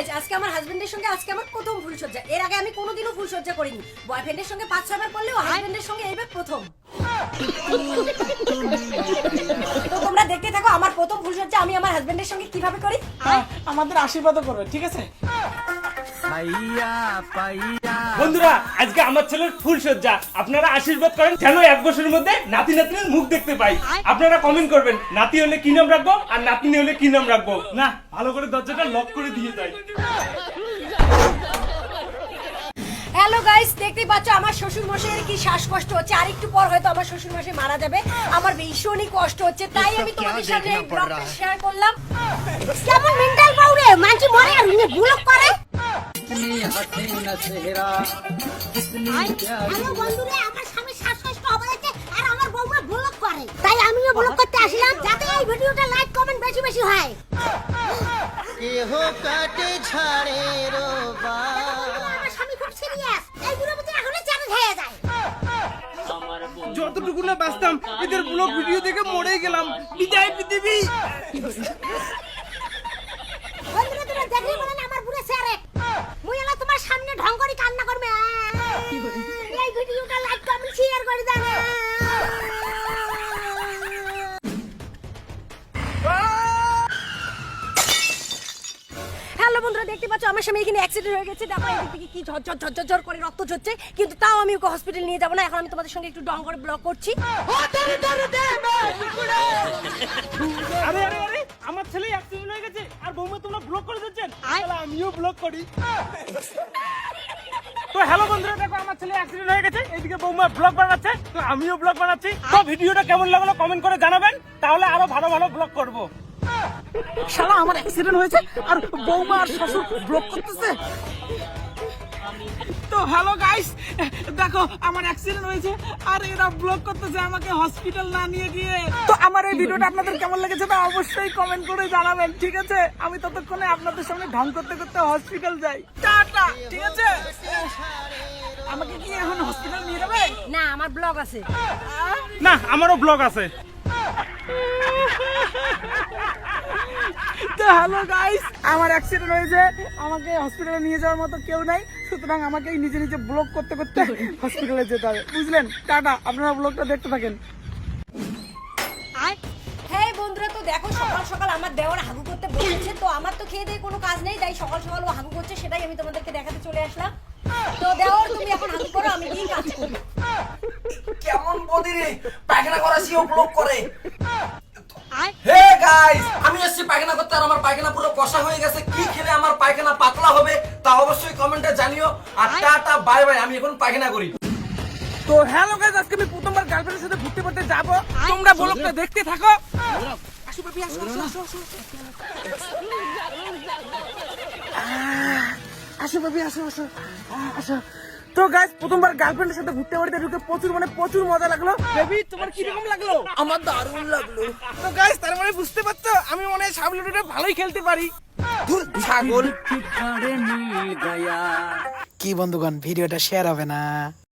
Guys আজকে আমার হাজবেন্ডের সঙ্গে আজকে আমার প্রথম ফুলসজ্জা এর আগে আমি কোনোদিনও ফুলসজ্জা করিনি। বয়ফ্রেন্ডের সঙ্গে পাঁচ ছয়বার করলেও হাজবেন্ডের সঙ্গে এইবার প্রথম। তো তোমরা দেখতে থাকো আমার প্রথম ফুলসজ্জা আমি আমার হাজবেন্ডের সঙ্গে কীভাবে করি? আমাদের আশীর্বাদও করবে ঠিক আছে? বন্ধুরা আজকে আমার ছেলের ফুল সজ্জা আপনারা আশীর্বাদ করেন যেন এক বছরের মধ্যে নাতি নাতনির মুখ দেখতে পাই। আপনারা কমেন্ট করবেন নাতি হলে কি নাম রাখব আর নাতনি হলে কি নাম রাখব? না ভালো করে দরজাটা লক করে দিয়ে যায় হ্যালো গাইস দেখতেই পাচ্ছ আমার শ্বশুর মশাইয়ের কি শ্বাসকষ্ট হচ্ছে। আর একটু পর হয়তো আমার শ্বশুর মশাই মারা যাবে। আমার ভীষণই কষ্ট হচ্ছে তাই আমি তোমাদের সাথে এই ব্লগটা শেয়ার করলাম। কেমন মেন্টাল পাউরে মানছি মরে আর করে। আমার স্বামীর শ্বাসকষ্ট অবদাতে আর আমার বউমা ব্লক করে। তাই আমিও ব্লক করতে আসলাম। যাতে এই ভিডিওটা লাইক কমেন্ট বেশি বেশি হয়। কেহ কাটে ঝাড়ে রোবা। আমার স্বামী এখনই চাঁদে খেয়ে যতটুকু না বাঁচতাম এদের ব্লগ ভিডিও দেখে মরে গেলাম। বিদায় পৃথিবী। কমেন্ট শেয়ার হ্যালো বন্ধুরা দেখতে পাচ্ছ আমার স্বামী এখানে অ্যাক্সিডেন্ট হয়ে গেছে। দেখো এদিক থেকে কি ঝরঝর ঝরঝর ঝর করে রক্ত ঝরছে কিন্তু তাও আমি ওকে হসপিটাল নিয়ে যাব না। এখন আমি তোমাদের সঙ্গে একটু ডং করে ব্লগ করছি আরে আরে আরে আমার ছেলে অ্যাক্সিডেন্ট হয়ে গেছে আর বৌমা তোমরা ব্লগ করে দিচ্ছেন? আমিও ব্লগ করি। তো হ্যালো বন্ধুরা অ্যাক্সিডেন্ট হয়ে গেছে এদিকে বৌমা ব্লগ বানাচ্ছে আমিও ব্লগ বানাচ্ছি। তো ভিডিওটা কেমন লাগল কমেন্ট করে জানাবেন, তাহলে আরও ভালো ভালো ব্লগ করব। শালা, আমার অ্যাক্সিডেন্ট হয়েছে, আর বৌমা আর শ্বশুর ব্লগ করতেছে। তো হ্যালো গাইস দেখো আমার অ্যাক্সিডেন্ট হয়েছে আর এরা ব্লগ করতেছে আমাকে হসপিটাল না নিয়ে গিয়ে। তো আমার এই ভিডিওটা আপনাদের কেমন লেগেছে তা অবশ্যই কমেন্ট করে জানাবেন ঠিক আছে? আমি ততক্ষণে আপনাদের সামনে ঢং করতে করতে হসপিটাল যাই। টাটা ঠিক আছে? আমাকে কি এখন হসপিটাল নিয়ে যাবে? না আমার ব্লগ আছে। না আমারও ব্লগ আছে। তো হ্যালো গাইস আমার অ্যাক্সিডেন্ট হয়েছে আমাকে হসপিটালে নিয়ে যাওয়ার মতো কেউ নাই। সুতরাং আমাকে নিজে নিজে ব্লগ করতে করতে হসপিটালে যেতে হবে। বুঝলেন? টাটা আপনারা ব্লগটা দেখতে থাকেন। হ্যাঁ বন্ধুরা তো দেখো সকাল সকাল আমার দেওয়ার হাগু করতে বলেছে তো আমার তো খেয়ে দিয়ে কোনো কাজ নেই তাই সকাল সকাল ও হাগু করছে সেটাই আমি তোমাদেরকে দেখাতে চলে আসলাম। তো দেওয়ার তুমি এখন হাগু করো আমি কি কাজ করি। কেমন বদি রে? পায়খানা করা সিও ব্লক করে। হে গাইস আমি এসেছি পায়খানা করতে আর আমার পায়খানা পুরো কষা হয়ে গেছে। কি কমেন্টে জানিও আর টাটা বাই বাই আমি এখন পায়খানা করি। তো হ্যালো গাইস আজকে আমি প্রথমবার গার্লফ্রেন্ডের সাথে ঘুরতে পড়তে যাব। তোমরা ব্লগটা দেখতে থাকো। আসো বেবি আসো আসো আসো আসো। বেবি আসো আসো আসো। তো গাইস প্রথমবার গার্লফ্রেন্ডের সাথে ঘুরতে বাড়িতে ঢুকে প্রচুর মানে প্রচুর মজা লাগল। বেবি তোমার কি রকম লাগল? আমার দারুণ লাগল। তো গাইস তার মানে বুঝতে পারছ আমি মনে হয় সাবলুডুটা ভালোই খেলতে পারি। ছাগল। কি বন্ধুগণ ভিডিওটা শেয়ার হবে না।